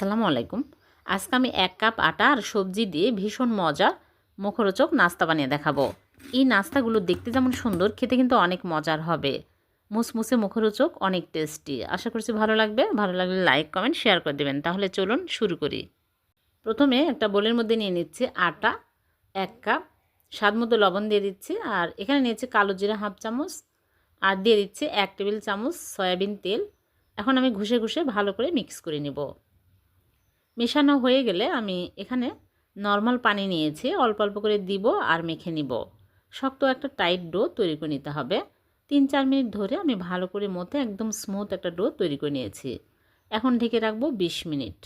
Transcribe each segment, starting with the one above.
আসসালামু আলাইকুম। আজকে আমি এক কাপ আটা আর সবজি দিয়ে ভীষণ মজার মুখরোচক নাস্তা বানিয়ে দেখাবো। এই নাস্তাগুলো দেখতে যেমন সুন্দর, খেতে কিন্তু অনেক মজার হবে। মুসমুসে মুখরোচক, অনেক টেস্টি। আশা করছি ভালো লাগবে। ভালো লাগলে লাইক, কমেন্ট, শেয়ার করে দেবেন। তাহলে চলুন শুরু করি। প্রথমে একটা বোলের মধ্যে নিয়ে নিচ্ছি আটা, এক কাপ। স্বাদ মতো লবণ দিয়ে দিচ্ছি আর এখানে নিয়েছি কালো জিরা হাফ চামচ আর দিয়ে দিচ্ছি এক টেবিল চামচ সয়াবিন তেল। এখন আমি ঘষে ঘুষে ভালো করে মিক্স করে নেব। মেশানো হয়ে গেলে আমি এখানে নর্মাল পানি নিয়েছি। অল্প অল্প করে দিব আর মেখে নিব। শক্ত একটা টাইট ডো তৈরি করে নিতে হবে। তিন চার মিনিট ধরে আমি ভালো করে মধ্যে একদম স্মুথ একটা ডো তৈরি করে নিয়েছি। এখন ঢেকে রাখব বিশ মিনিট।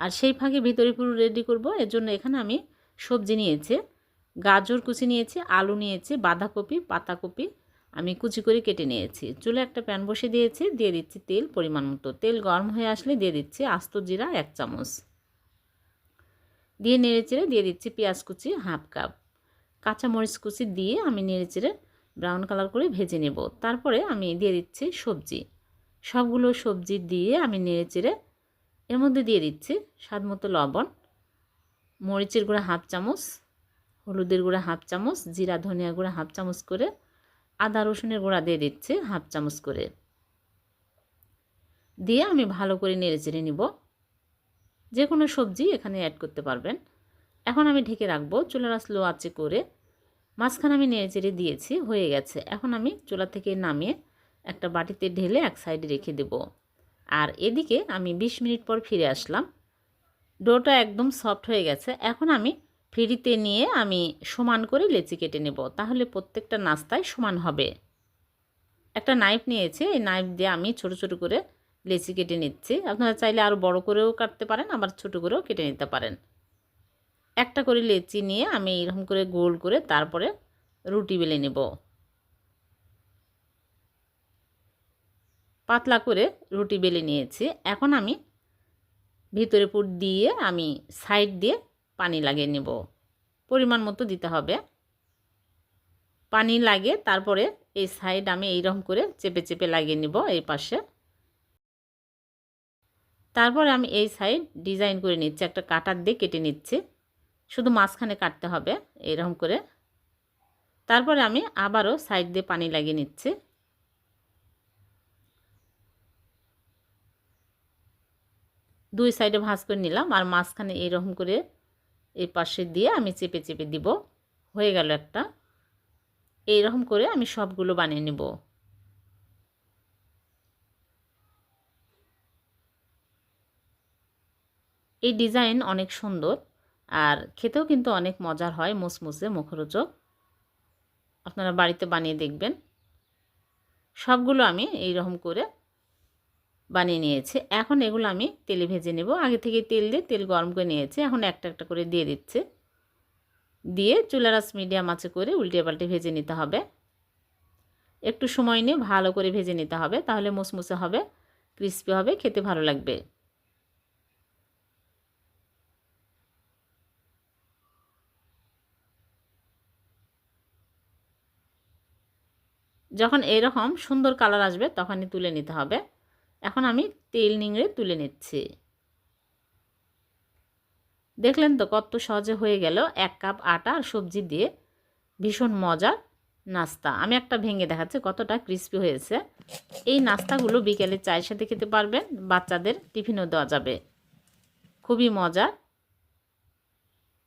আর সেই ফাঁকে ভিতরে পুরো রেডি করব। এর জন্য এখানে আমি সবজি নিয়েছি, গাজর কুচি নিয়েছি, আলু নিয়েছি, বাঁধাকপি, পাতাকপি আমি কুচি করে কেটে নিয়েছি। চুলে একটা প্যান বসে দিয়েছি, দিয়ে দিচ্ছি তেল পরিমাণ মতো। তেল গরম হয়ে আসলে দিয়ে দিচ্ছি আস্ত জিরা এক চামচ। দিয়ে নেড়েচেড়ে দিয়ে দিচ্ছি পেঁয়াজ কুচি হাফ কাপ। কাঁচা মরিচ কুচি দিয়ে আমি নেড়েচেড়ে ব্রাউন কালার করে ভেজে নেব। তারপরে আমি দিয়ে দিচ্ছি সবজি। সবগুলো সবজি দিয়ে আমি নেড়েচেড়ে এর মধ্যে দিয়ে দিচ্ছি স্বাদ মতো লবণ, মরিচের গুঁড়া হাফ চামচ, হলুদের গুঁড়া হাফ চামচ, জিরা, ধনিয়া গুঁড়া হাফ চামচ করে, আদা, রসুনের গুঁড়া দিয়ে দিচ্ছে হাফ চামচ করে। দিয়ে আমি ভালো করে নেড়ে চেড়ে নিব। যে কোনো সবজি এখানে অ্যাড করতে পারবেন। এখন আমি ঢেকে রাখব, চুলার স্লো আঁচে করে। মাঝখানে আমি নেড়ে চেড়ে দিয়েছি, হয়ে গেছে। এখন আমি চুলা থেকে নামিয়ে একটা বাটিতে ঢেলে এক সাইডে রেখে দেব। আর এদিকে আমি ২০ মিনিট পর ফিরে আসলাম। ডোটা একদম সফট হয়ে গেছে। এখন আমি ফ্রিতে নিয়ে আমি সমান করে লেচি কেটে নেব। তাহলে প্রত্যেকটা নাস্তায় সমান হবে। একটা নাইফ নিয়েছি। এই নাইফ দিয়ে আমি ছোট ছোট করে লেচি কেটে নিচ্ছি। আপনারা চাইলে আরও বড় করেও কাটতে পারেন, আবার ছোট করেও কেটে নিতে পারেন। একটা করে লেচি নিয়ে আমি এরকম করে গোল করে তারপরে রুটি বেলে নেব। পাতলা করে রুটি বেলে নিয়েছি। এখন আমি ভিতরে পুর দিয়ে আমি সাইড দিয়ে পানি লাগিয়ে নেব। পরিমাণ মতো দিতে হবে। পানি লাগে, তারপরে এই সাইড আমি এইরকম করে চেপে চেপে লাগিয়ে নিব এই পাশে। তারপরে আমি এই সাইড ডিজাইন করে নিচ্ছি, একটা কাটার দিয়ে কেটে নিচ্ছি। শুধু মাঝখানে কাটতে হবে এইরকম করে। তারপরে আমি আবারও সাইড দিয়ে পানি লাগিয়ে নিচ্ছি। দুই সাইডে ভাঁজ করে নিলাম, আর মাঝখানে এইরকম করে এই পাশে দিয়ে আমি চেপে চেপে দিব। হয়ে গেল একটা। এইরকম করে আমি সবগুলো বানিয়ে নেব। এই ডিজাইন অনেক সুন্দর আর খেতেও কিন্তু অনেক মজার হয় মুসমুসে মুখরোচক। আপনারা বাড়িতে বানিয়ে দেখবেন। সবগুলো আমি এই রকম করে বানিয়ে নিয়েছি। এখন এগুলো আমি তেলে ভেজে নেব। আগে থেকে তেল দিয়ে তেল গরম করে নিয়েছি। এখন একটা একটা করে দিয়ে দিচ্ছে। দিয়ে চুলারাস মিডিয়াম আছে করে উল্টে পাল্টে ভেজে নিতে হবে। একটু সময় নিয়ে ভালো করে ভেজে নিতে হবে। তাহলে মুসমুসে হবে, ক্রিস্পি হবে, খেতে ভালো লাগবে। যখন এরকম সুন্দর কালার আসবে, তখনই তুলে নিতে হবে। এখন আমি তেল নিংড়ে তুলে নিচ্ছি। দেখলেন তো কত সহজে হয়ে গেল, এক কাপ আটা আর সবজি দিয়ে। ভীষণ মজার নাস্তা। আমি একটা ভেঙে দেখাচ্ছি, কতটা ক্রিস্পি হয়েছে। এই নাস্তাগুলো বিকেলে চায়ের সাথে খেতে পারবেন, বাচ্চাদের টিফিনও দেওয়া যাবে। খুবই মজার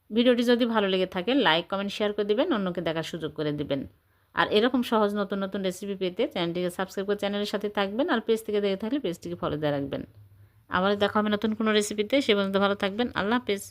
ভিডিওটি যদি ভালো লেগে থাকে লাইক কমেন্ট শেয়ার করে দেবেন, অন্যকে দেখার সুযোগ করে দেবেন। আর এরকম সহজ নতুন নতুন রেসিপি পেতে চ্যানেলটিকে সাবস্ক্রাইব করে চ্যানেলের সাথে থাকবেন আর পেজ থেকে দেখে থাকলে পেজটিকে ফলো দিয়ে রাখবেন। আবার দেখা হবে নতুন কোনো রেসিপিতে সে পর্যন্ত ভালো থাকবেন। আল্লাহ হাফেজ।